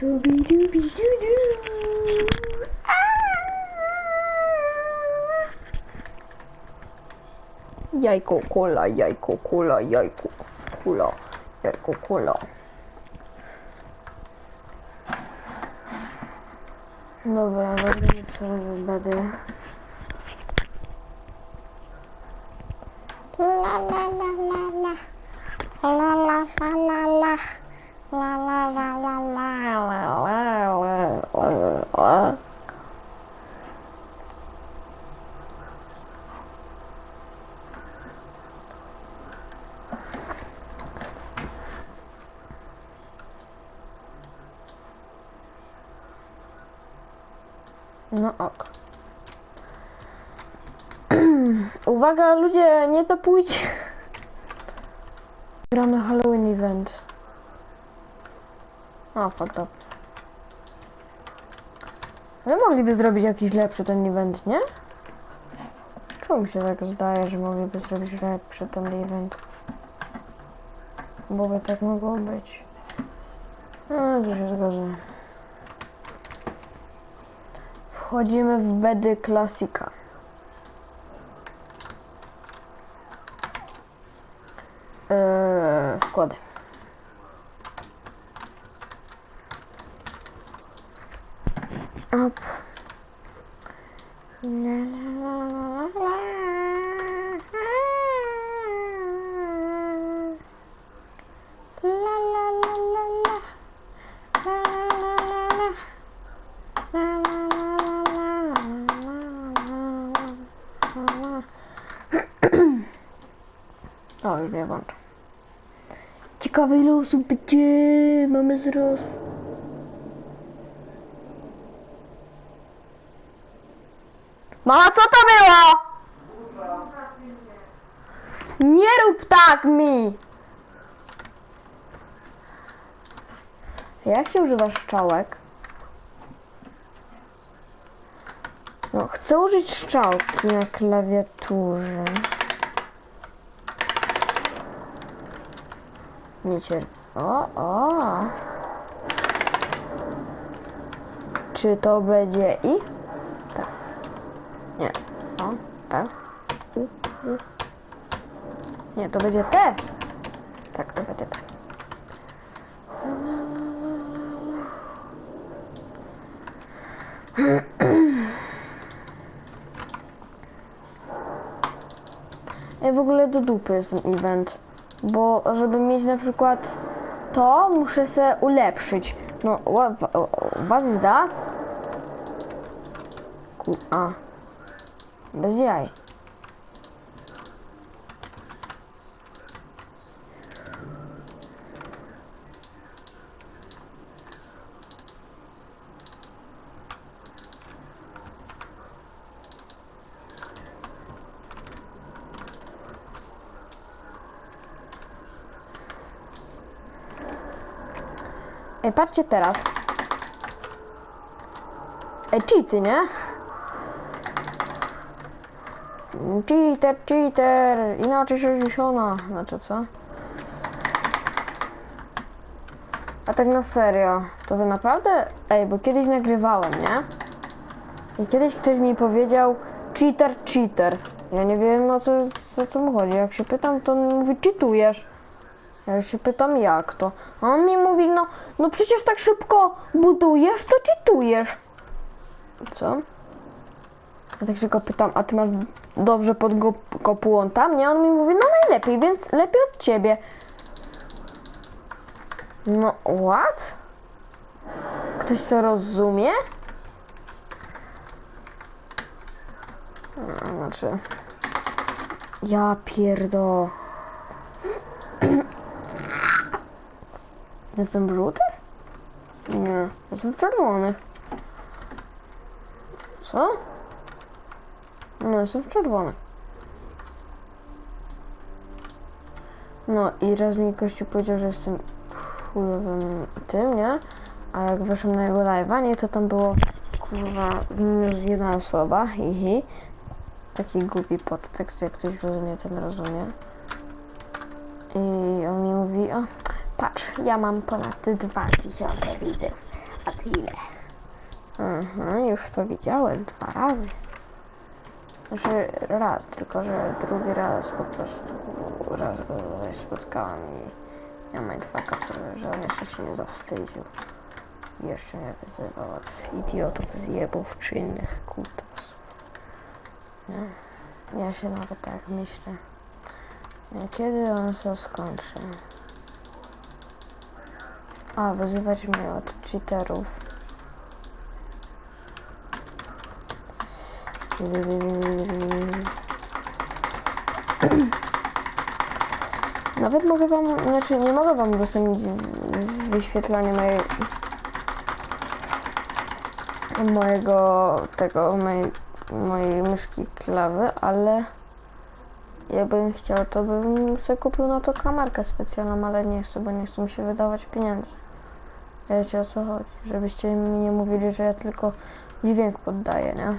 Dubi dubi du du. Jajko kola, jajko kola, jajko kola, jajko kola. Dobra, dobra, co będę. La la la la la. La la la la la. La la la la la la la la la. No ok. Uwaga ludzie, nie tapujcie. Gramy Halloween event. A, fuck up. Ale mogliby zrobić jakiś lepszy ten event, nie? Czemu mi się tak zdaje, że mogliby zrobić lepszy ten event? Bo by tak mogło być. No, to się zgodzę. Wchodzimy w bedy klasika. Eee, składy. La. O, już mnie włączę. Ciekawe ile osób będzie. Mamy wzrost. Mama, co to było? Nie rób tak mi! Jak się używa szczałek? No, chcę użyć szczałki na klawiaturze. Nie cier... O, o! Czy to będzie i? Tak. Nie. O, E. U, U. Nie, to będzie T. Tak, to będzie T. Ej, w ogóle do dupy jest ten event. Bo żeby mieć na przykład to, muszę se ulepszyć. No, wa- wa- was ist das? Ku- A. Bez jaj. Ej, patrzcie teraz. Ej, cheaty, nie? Cheater, cheater, inaczej 60. Znaczy co? A tak na serio, to wy naprawdę... Ej, bo kiedyś nagrywałem, nie? I kiedyś ktoś mi powiedział cheater, cheater. Ja nie wiem o co, o co mu chodzi. Jak się pytam, to on mówi cheatujesz. Ja się pytam jak to. A on mi mówi, no, no przecież tak szybko budujesz, to cheatujesz. Co? Ja tak się go pytam, a ty masz dobrze pod kopułą tam? Nie, on mi mówi, no najlepiej, więc lepiej od ciebie. No, what? Ktoś to rozumie? No, znaczy... Ja pierdo... Jestem w żółtych? Nie, jestem w czerwonych. Co? No, jestem w czerwonych. No i raz mi gościu powiedział, że jestem chujowym tym, nie? A jak weszłem na jego live'a, nie, to tam było kurwa minus jedna osoba, hihi. Taki głupi podtekst, jak ktoś rozumie, ten rozumie. I on mi mówi, o, patrz, ja mam ponad 2000 widzów. Stile. Aha, już to widziałem dwa razy. Znaczy raz, tylko że drugi raz po prostu raz go spotkałam i ja mindfucka, że on jeszcze się nie zawstydził. Jeszcze mnie wyzywał od idiotów, zjebów czy innych kutasów. Nie? Ja się nawet tak myślę. Nie, Kiedy on to skończy? A, wyzywać mnie od cheaterów. Nawet mogę wam, znaczy nie mogę wam udostępnić wyświetlania mojej mojego tego, mojej, mojej myszki klawy, ale jakbym chciał, to bym sobie kupił na to kamerkę specjalną, ale nie chcę, bo nie chcę mi się wydawać pieniędzy. Wiecie o co chodzi, żebyście mi nie mówili, że ja tylko dźwięk poddaję, nie?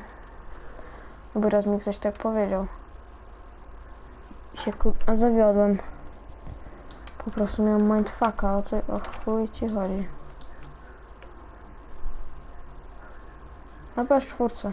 Bo raz mi ktoś tak powiedział. Się a zawiodłem. Po prostu miałem mindfucka, o co o chuj ci chodzi. Na PS4.